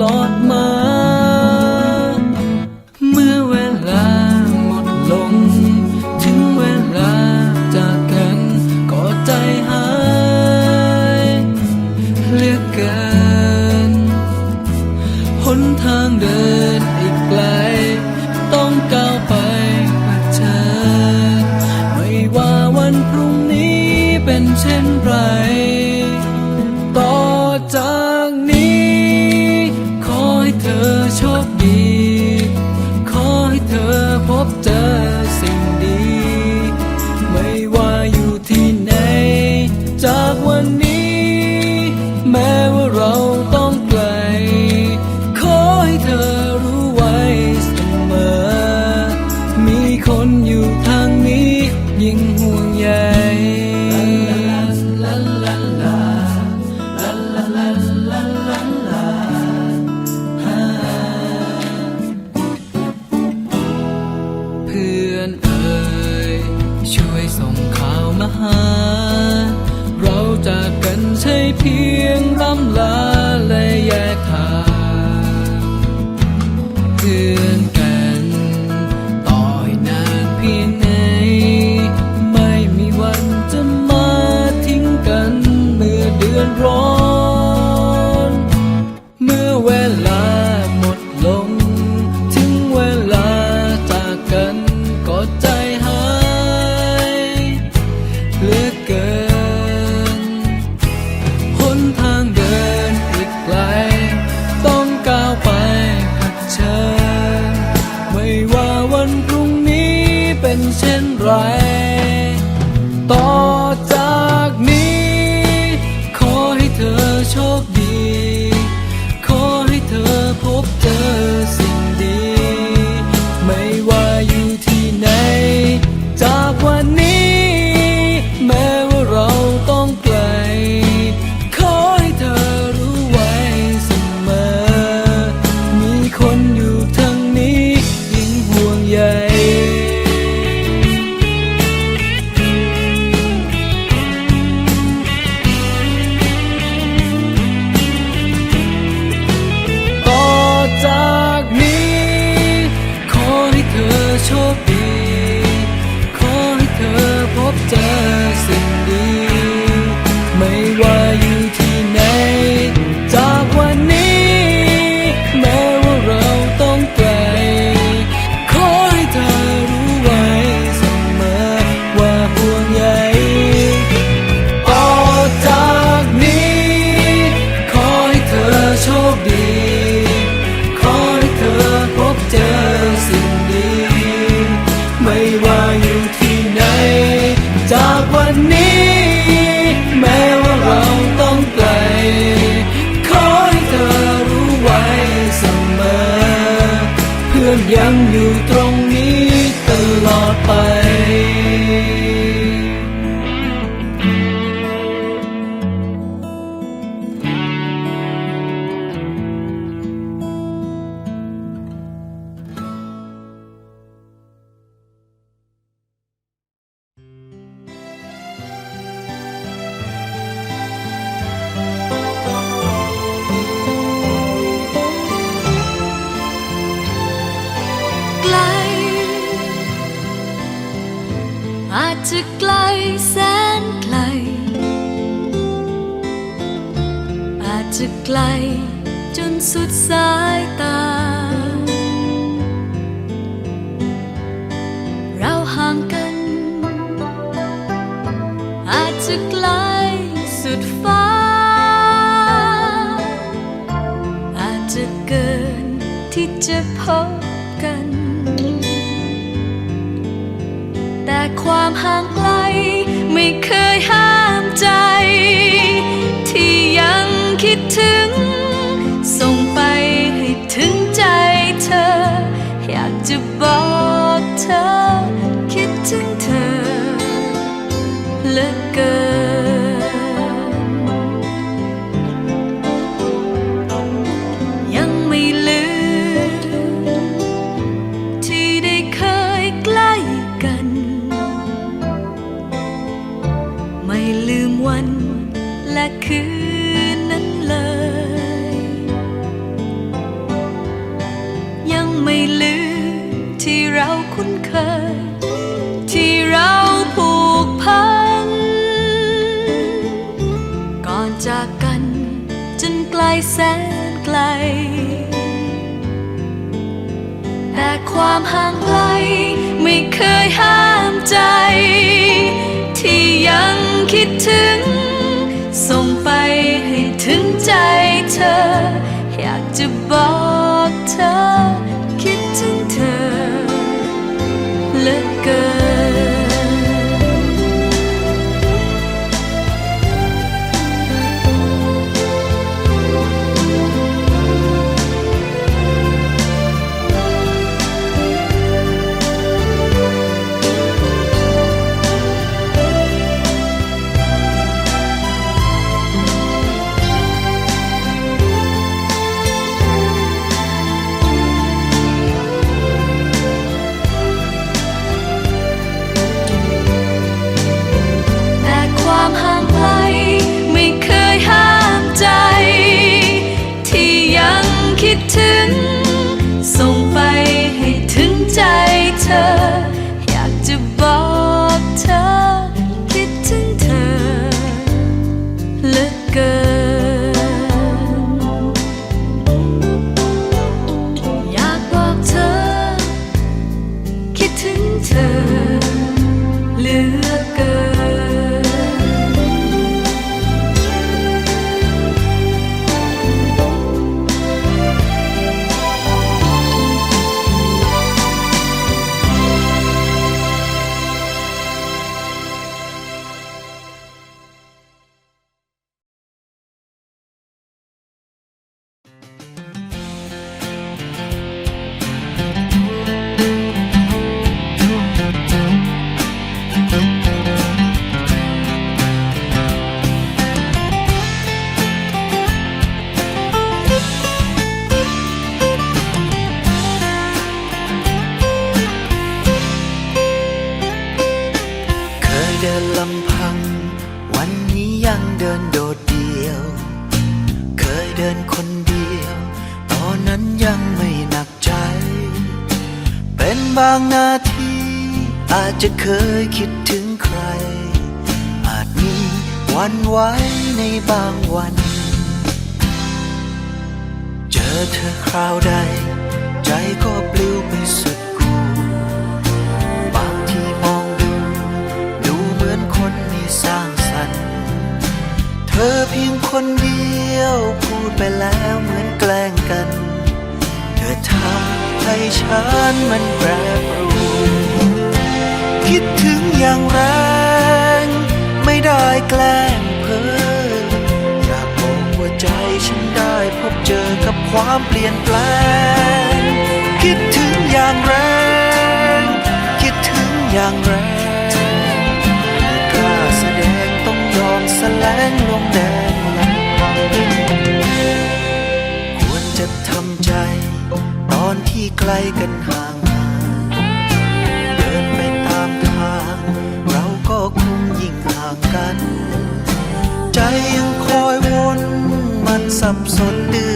ลอดมา เมื่อเวลาหมดลง ถึงเวลาจากกันก็ใจหายเลือกกันหนทางเดินอีกไกล ต้องก้าวไปประชันไม่ว่าวันพรุ่งนี้เป็นเช่นไร เพียงร่ำลาและแยกทาง โชคดี 错别 จะไกลแสนไกล อาจจะไกลจนสุดสายตา เราห่างกัน อาจจะไกลสุดฟ้า อาจจะเกินที่จะพบ ความห่างไกล ไม่เคยห้ามใจ ที่ยังคิดถึง คุ้นเคย ที่เราผูกพัน ก่อนจากกันจนไกลแสนไกล แต่ความห่างไกลไม่เคยห้ามใจ ที่ยังคิดถึง ส่งไปให้ถึงใจเธอ อยากจะบอกเธอ ที อาจจะเคยคิดถึงใคร อาจมีวันไว้ในบางวัน เจอเธอคราวใด ใจก็ปลิวไปสุดกูบางทีมองดู ดูเหมือนคนมีสร้างสรรค์เธอเพียงคนเดียวพูดไปแล้วเหมือนแกล้งกัน เธอทำให้ฉันมันแปรปรวน คิดถึงอย่างแรง ไม่ได้แกล้งเพ้ออยากบอกว่าใจฉันได้พบเจอกับความเปลี่ยนแปลง คิดถึงอย่างแรง คิดถึงอย่างแรงไม่กล้าแสดงต้องยอมแสลงลงแดงลำพังควรจะทำใจ ตอนที่ไกลกันห่าง สับสนดื้อ